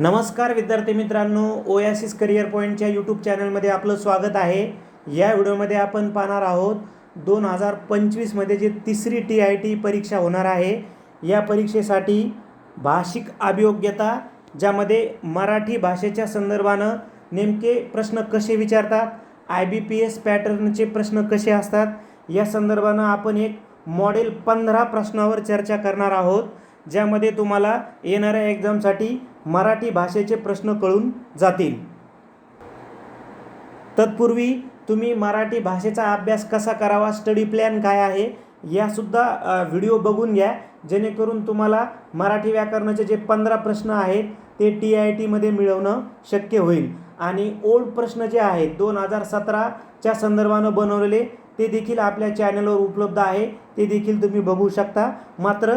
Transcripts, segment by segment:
नमस्कार विद्यार्थी मित्रांनो ओयासिस करिअर पॉईंटच्या यूट्यूब चॅनलमध्ये आपलं स्वागत आहे. या व्हिडिओमध्ये आपण पाहणार आहोत दोन हजार पंचवीसमध्ये जी तिसरी टी आय टी परीक्षा होणार आहे या परीक्षेसाठी भाषिक अभियोग्यता ज्यामध्ये मराठी भाषेच्या संदर्भानं नेमके प्रश्न कसे विचारतात आय बी पी एस पॅटर्नचे प्रश्न कसे असतात या संदर्भानं आपण एक मॉडेल पंधरा प्रश्नावर चर्चा करणार आहोत ज्यामध्ये तुम्हाला येणाऱ्या एक्झामसाठी मराठी भाषेचे प्रश्न कळून जातील. तत्पूर्वी तुम्ही मराठी भाषेचा अभ्यास कसा करावा? स्टडी प्लॅन काय आहे? यासुद्धा व्हिडिओ बघून घ्या. जेणेकरून तुम्हाला मराठी व्याकरणाचे जे पंधरा प्रश्न आहेत ते टी आय टीमध्ये मिळवणं शक्य होईल. आणि ओल्ड प्रश्न जे आहेत दोन हजार सतराच्या संदर्भानं बनवलेले ते देखील आपल्या चॅनलवर उपलब्ध आहे. ते देखील तुम्ही बघू शकता. मात्र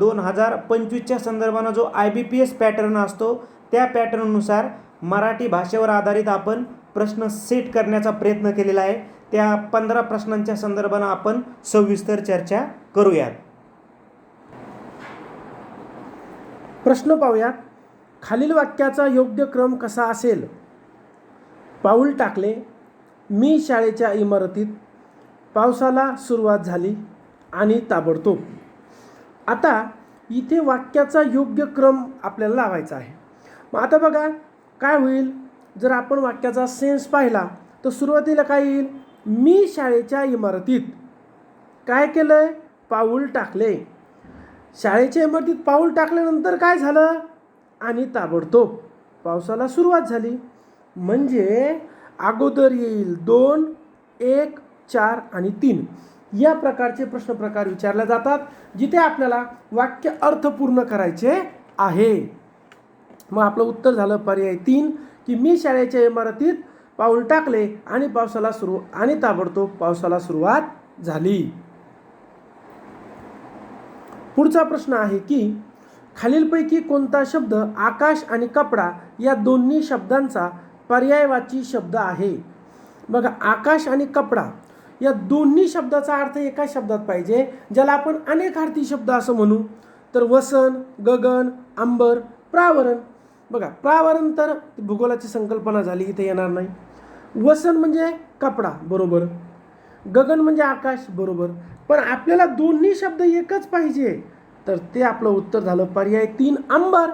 दोन हजार पंचवीसच्या संदर्भानं जो I B P S pattern असतो त्या पॅटर्ननुसार मराठी भाषेवर आधारित आपण प्रश्न सेट करण्याचा प्रयत्न केलेला आहे. त्या पंधरा प्रश्नांच्या संदर्भानं आपण सविस्तर चर्चा करूयात. प्रश्न पाहूयात. खालील वाक्याचा योग्य क्रम कसा असेल? पाऊल टाकले. मी शाळेच्या इमारतीत पावसाला सुरुवात झाली आणि ताबडतोब आता इथे वाक्याचा योग्य क्रम आपल्याला लावायचा आहे. मग आता बघा काय होईल? जर आपण वाक्याचा सेन्स पाहिला तर सुरुवातीला काय येईल? मी शाळेच्या इमारतीत काय केलं आहे पाऊल टाकले. शाळेच्या इमारतीत पाऊल टाकल्यानंतर काय झालं? आणि ताबडतोब पावसाला सुरुवात झाली. म्हणजे अगोदर येईल दोन एक चार आणि तीन. या प्रकारचे प्रश्न प्रकार विचारले जातात जिथे आपल्याला वाक्य अर्थपूर्ण करायचे आहे. मग आपलं उत्तर झालं पर्याय तीन की मी शाळेच्या इमारतीत पाऊल टाकले आणि पावसाला सुरू आणि ताबडतोब पावसाला सुरुवात झाली. पुढचा प्रश्न आहे की खालीलपैकी कोणता शब्द आकाश आणि कपडा या दोन्ही शब्दांचा पर्यायवाची शब्द आहे? बघा आकाश आणि कपडा या दोन्ही शब्दाचा अर्थ एकाच शब्दात पाहिजे ज्याला आपण अनेक अर्थी शब्द असं म्हणू. तर वसन गगन अंबर प्रावरण. बघा प्रावरण तर भूगोलाची संकल्पना झाली इथे येणार नाही. वसन म्हणजे कपडा बरोबर. गगन म्हणजे आकाश बरोबर. पण आपल्याला दोन्ही शब्द एकच पाहिजे. तर ते आपलं उत्तर झालं पर्याय तीन अंबर.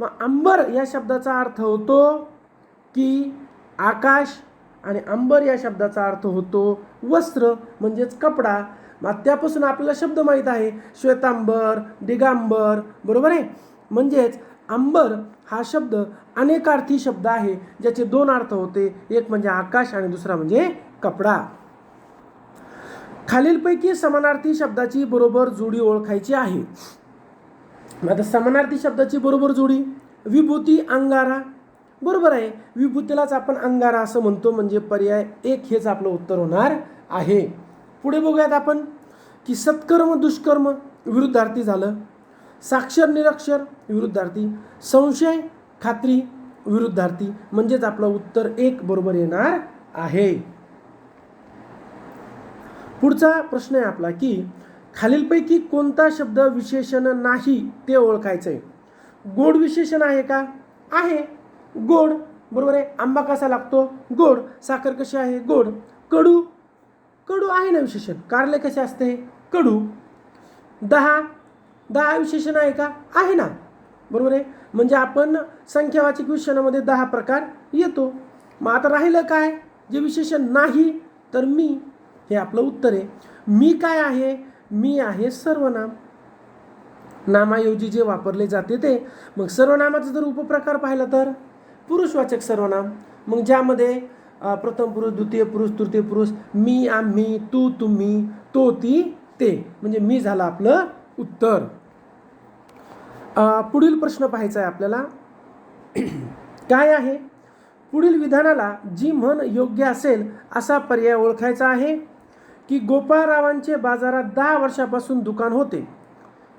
मग अंबर या शब्दाचा अर्थ होतो की आकाश आणि अंबर या शब्दाचा अर्थ होतो वस्त्र म्हणजेच कपडा. मग त्यापासून आपल्याला शब्द माहीत आहे. श्वेतांबर दिगांबर बरोबर आहे? म्हणजेच अंबर हा शब्द अनेकार्थी शब्द आहे ज्याचे दोन अर्थ होते. एक म्हणजे आकाश आणि दुसरा म्हणजे कपडा. खालीलपैकी समानार्थी शब्दाची बरोबर जोडी ओळखायची आहे. आता समानार्थी शब्दाची बरोबर जोडी विभूती अंगारा बरोबर आहे. विभूतीलाच आपण अंगारा असं म्हणतो म्हणजे पर्याय एक हेच आपलं उत्तर होणार आहे. पुढे बघूयात आपण की सत्कर्म दुष्कर्म विरुद्धार्थी झालं. साक्षर निरक्षर विरुद्धार्थी. संशय खात्री विरुद्धार्थी. म्हणजेच आपलं उत्तर एक बरोबर येणार आहे. पुढचा प्रश्न आहे आपला की खालीलपैकी कोणता शब्द विशेषण नाही ते ओळखायचं आहे गोड विशेषण आहे का? आहे. गोड. बरोबर आहे? आंबा कसा लागतो? गोड. साखर कशी आहे? गोड. कडू. कडू आहे ना विशेषण? कारले कसे असते? कडू. दहा. दहा विशेषण आहे का? आहे ना. बरोबर आहे? म्हणजे आपण संख्यावाचक विशेषणामध्ये दहा प्रकार येतो. मग आता राहिलं काय? जे विशेषण नाही तर मी हे आपलं उत्तर आहे. मी काय आहे? मी आहे सर्वनाम. नामाऐवजी जे वापरले जाते ते. मग सर्वनामाचा जर उपप्रकार पाहिला तर? पुरुषवाचक सर्वनाम. मग ज्यामध्ये प्रथम पुरुष द्वितीय पुरुष तृतीय पुरुष मी आम्ही तू तुम्ही तो ती ते. म्हणजे मी झालं आपलं उत्तर. पुढील प्रश्न पाहायचा आहे आपल्याला. काय आहे? पुढील विधानाला जी म्हण योग्य असेल असा पर्याय ओळखायचा आहे की गोपाळरावांचे बाजारात दहा वर्षापासून दुकान होते.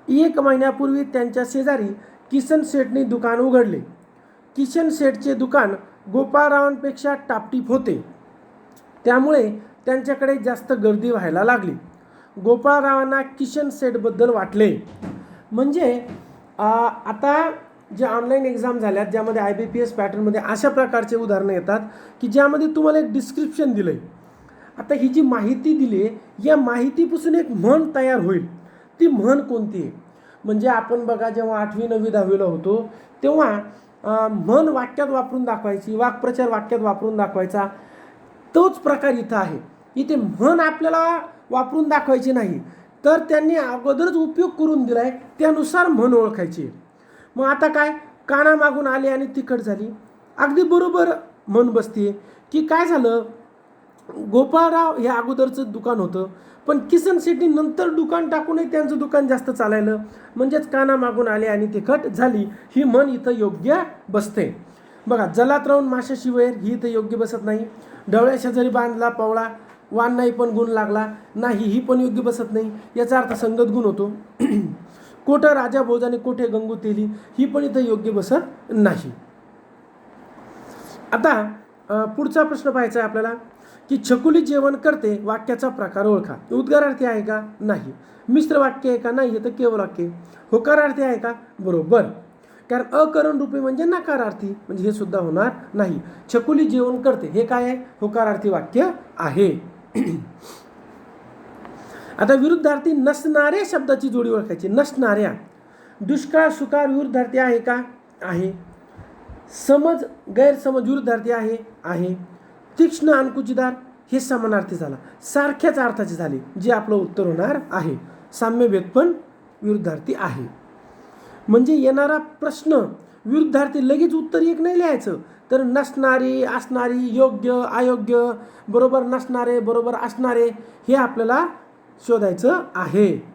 एक महिन्यापूर्वी त्यांच्या शेजारी किसन शेटने दुकान उघडले. किशन शेठचे दुकान गोपाळरावांपेक्षा टापटीप होते. त्यामुळे त्यांच्याकडे जास्त गर्दी व्हायला लागली. गोपाळरावांना किशन सेटबद्दल वाटले. म्हणजे आता जे ऑनलाईन एक्झाम झाल्यात ज्यामध्ये आय बी पी एस पॅटर्नमध्ये अशा प्रकारचे उदाहरणं येतात की ज्यामध्ये तुम्हाला एक डिस्क्रिप्शन दिलं आहे आता ही जी माहिती दिली आहे या माहितीपासून एक म्हण तयार होईल. ती म्हण कोणती आहे? म्हणजे आपण बघा जेव्हा आठवी नववी दहावीला होतो तेव्हा म्हण वाक्यात वापरून दाखवायची वाक्प्रचार वाक्यात वापरून दाखवायचा तोच प्रकार इथं आहे. इथे म्हण आपल्याला वापरून दाखवायची नाही. तर त्यांनी अगोदरच उपयोग करून दिला आहे त्यानुसार म्हण ओळखायची. मग आता काय? कानामागून आले आणि तिखट झाली. अगदी बरोबर म्हण बसते की काय झालं? गोपाळराव हे अगोदरचं दुकान होतं. पण किसन शेट्टी नंतर दुकान टाकूनही त्यांचं दुकान जास्त चालायलं. म्हणजेच काना मागून आले आणि तिखट झाली ही म्हण इथं योग्य बसते. बघा जलात राहून माशाशी वैर ही इथं योग्य बसत नाही. डवळ्या शेजारी बांधला पवळा वान नाही पण गुण लागला. नाही ही पण योग्य बसत नाही. याचा अर्थ संगत गुण होतो. कोठं राजा भोजाने कोठे गंगू तेली ही पण इथं योग्य बसत नाही. आता पुढचा प्रश्न पाहायचा आहे आपल्याला. की छकुली जेवण करते वाक्याचा प्रकार ओळखा. उद्गारार्थी आहे का? नाही. मिश्र वाक्य आहे का? नाही. तर केवळ वाक्य. होकारार्थी आहे का? बरोबर. कारण अकरण रूपी म्हणजे नकारार्थी. म्हणजे हे सुद्धा होणार नाही. छकुली जेवण करते. हे काय आहे? होकारार्थी वाक्य आहे. आता विरुद्धार्थी नसणाऱ्या शब्दाची जोडी ओळखायची. नसणाऱ्या. दुष्काळ सुकाळ विरुद्धार्थी आहे का? आहे. समज गैरसमज विरुद्धार्थी आहे. आहे. तीक्ष्ण अणकुचीदार हे समानार्थी झाला. सारख्याच अर्थाचे झाले जे आपलं उत्तर होणार आहे. साम्यभेद पण विरुद्धार्थी आहे. म्हणजे येणारा प्रश्न विरुद्धार्थी लगेच उत्तर एक नाही लिहायचं. तर नसणारी असणारी योग्य अयोग्य बरोबर नसणारे बरोबर असणारे हे आपल्याला शोधायचं आहे.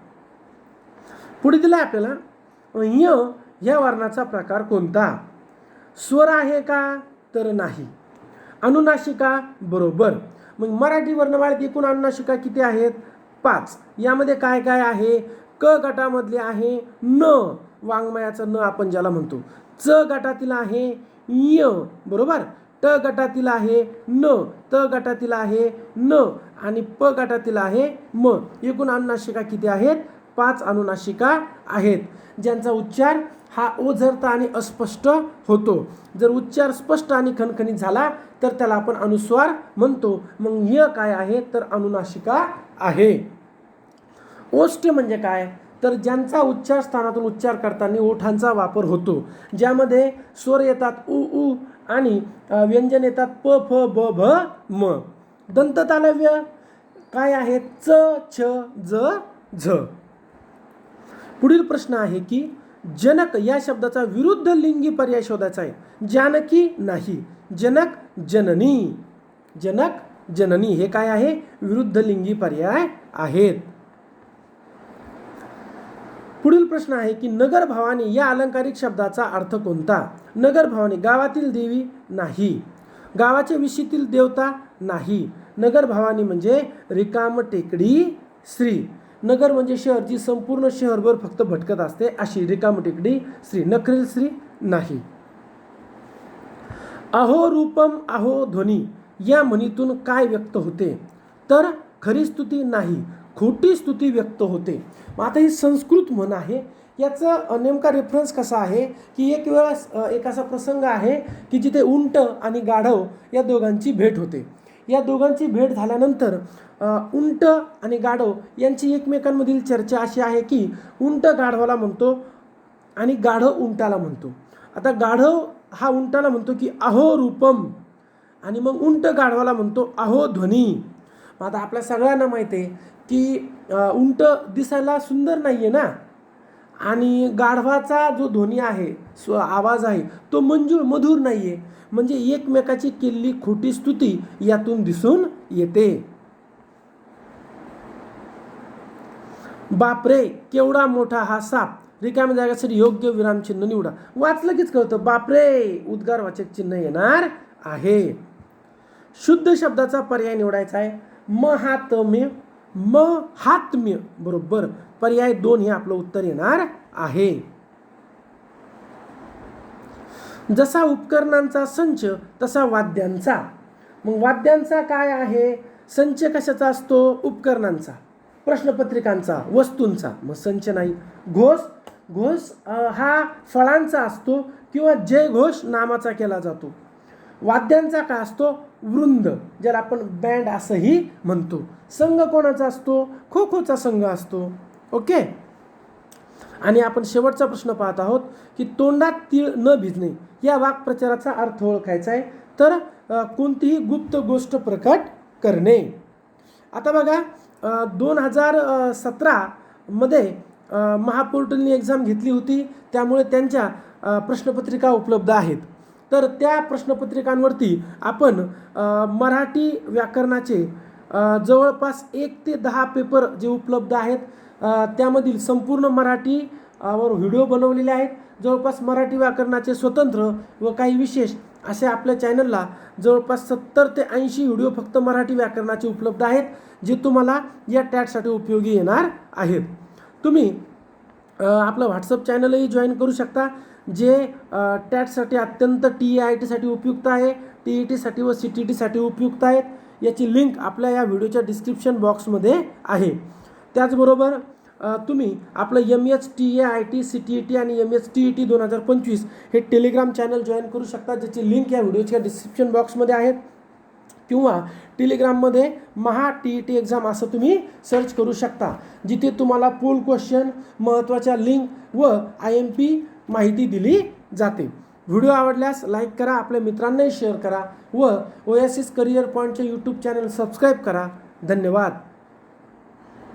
पुढे दिलं आहे आपल्याला य ह्या वर्णाचा प्रकार कोणता? स्वर आहे का? तर नाही. अनुनाशिका बरोबर. मग मराठी वर्णमाळेत एकूण अनुनाशिका किती आहेत? पाच. यामध्ये काय काय आहे? क गटामधले आहे न. वाङ्मयाचं न आपण ज्याला म्हणतो. च गटातील आहे य. बरोबर? ट गटातील आहे न. त गटातील आहे न. आणि प गटातील आहे म. एकूण अनुनाशिका किती आहेत? पाच अनुनाशिका आहेत ज्यांचा उच्चार हा ओझरता आणि अस्पष्ट होतो. जर उच्चार स्पष्ट आणि खणखणीत झाला तर त्याला आपण अनुस्वार म्हणतो. मग य काय आहे? तर अनुनाशिका आहे. ओष्ट म्हणजे काय? तर ज्यांचा उच्चार स्थानातून उच्चार करताना ओठांचा वापर होतो ज्यामध्ये स्वर येतात उ उ आणि व्यंजन येतात प फ ब भ म. दंततालव्य काय आहेत च छ ज झ. पुढील प्रश्न आहे की जनक या शब्दाचा विरुद्ध लिंगी पर्याय शोधायचा आहे. जानकी नाही. जनक जननी. जनक जननी हे काय आहे? विरुद्ध लिंगी पर्याय आहेत. पुढील प्रश्न आहे की नगर भवानी या अलंकारिक शब्दाचा अर्थ कोणता? नगर भवानी गावातील देवी नाही. गावाच्या विषयीतील देवता नाही. नगर भवानी म्हणजे रिकाम टेकडी श्री नगर म्हणजे शहर जी संपूर्ण शहरभर फक्त भटकत असते अशी रिकाम टेकडी श्री नखरील श्री नाही. अहो रूपम अहो ध्वनी या म्हणीतून काय व्यक्त होते? तर खरी स्तुती नाही खोटी स्तुती व्यक्त होते. मग आता ही संस्कृत म्हण आहे याचं नेमका रेफरन्स कसा आहे? की एक वेळा एक असा प्रसंग आहे की जिथे उंट आणि गाढव या दोघांची भेट होते. या दोघांची भेट झाल्यानंतर उंट आणि गाढव यांची एकमेकांमधील चर्चा अशी आहे की उंट गाढवाला म्हणतो आणि गाढव उंटाला म्हणतो. आता गाढव हा उंटाला म्हणतो की अहो रूपम. आणि मग उंट गाढवाला म्हणतो अहो ध्वनी. मग आता आपल्या सगळ्यांना माहिती आहे की उंट दिसायला सुंदर नाही आहे ना? आणि गाढवाचा जो ध्वनी आहे स्व आवाज आहे तो मंजूळ मधुर नाही आहे म्हणजे एकमेकाची केलेली खोटी स्तुती यातून दिसून येते. बापरे केवढा मोठा हा साप. रिकाम्या जागासाठी योग्य विरामचिन्ह निवडा. वाचलं कीच कळतं. बापरे उद्गारवाचक चिन्ह येणार आहे. शुद्ध शब्दाचा पर्याय निवडायचा आहे. महात्म्य महात्म्य बरोबर? पर्याय दोन हे आपलं उत्तर येणार आहे. जसा उपकरणांचा संच तसा वाद्यांचा. मग वाद्यांचा काय आहे? संच कशाचा असतो? उपकरणांचा. प्रश्नपत्रिकांचा वस्तूंचा. मग संच नाही. घोष? घोष हा फळांचा असतो किंवा जय घोष नामाचा केला जातो. वाद्यांचा का असतो? वृंद ज्याला आपण बँड असंही म्हणतो. संघ कोणाचा असतो? खो खोचा संघ असतो. ओके? आणि आपण शेवटचा प्रश्न पाहत आहोत की तोंडात तीळ न भिजणे या वाक्प्रचाराचा अर्थ ओळखायचा आहे. तर कोणतीही गुप्त गोष्ट प्रकट करणे. आता बघा दोन हजार सतरामध्ये महापोर्टलनी एक्झाम घेतली होती. त्यामुळे त्यांच्या प्रश्नपत्रिका उपलब्ध आहेत. तर त्या प्रश्नपत्रिकांवरती आपण मराठी व्याकरणाचे जवळपास एक ते दहा पेपर जे उपलब्ध आहेत त्यामधील संपूर्ण मराठी वर व्हिडिओ बनवलेले आहेत. जवळपास मराठी व्याकरणाचे स्वतंत्र व काही विशेष असे आपल्या चॅनलला जवळपास सत्तर ते ऐंशी व्हिडिओ फक्त मराठी व्याकरणाचे उपलब्ध आहेत जे तुम्हाला या टॅटसाठी उपयोगी येणार आहेत. तुम्ही आपलं व्हॉट्सअप चॅनलही जॉईन करू शकता. जे टॅटसाठी अत्यंत टी ए आय टीसाठी उपयुक्त आहे टी ई टीसाठी व सी टी टीसाठी उपयुक्त आहेत. याची लिंक आपल्या या व्हिडिओच्या डिस्क्रिप्शन बॉक्समध्ये आहे. त्याचबरोबर तुम्ही आपलं M H T A I T C T E T आणि M H T E T दोन हजार पंचवीस हे टेलिग्राम चॅनल जॉईन करू शकता ज्याची लिंक या व्हिडिओच्या डिस्क्रिप्शन बॉक्समध्ये आहेत. किंवा टेलिग्राममध्ये Maha T E T exam असं तुम्ही सर्च करू शकता जिथे तुम्हाला पोल क्वेश्चन महत्त्वाच्या लिंक व आय एम पी माहिती दिली जाते. व्हिडिओ आवडल्यास लाईक करा आपल्या मित्रांनाही शेअर करा व ओ एस एस करिअर पॉईंटचे यूट्यूब चॅनल सबस्क्राईब करा. धन्यवाद.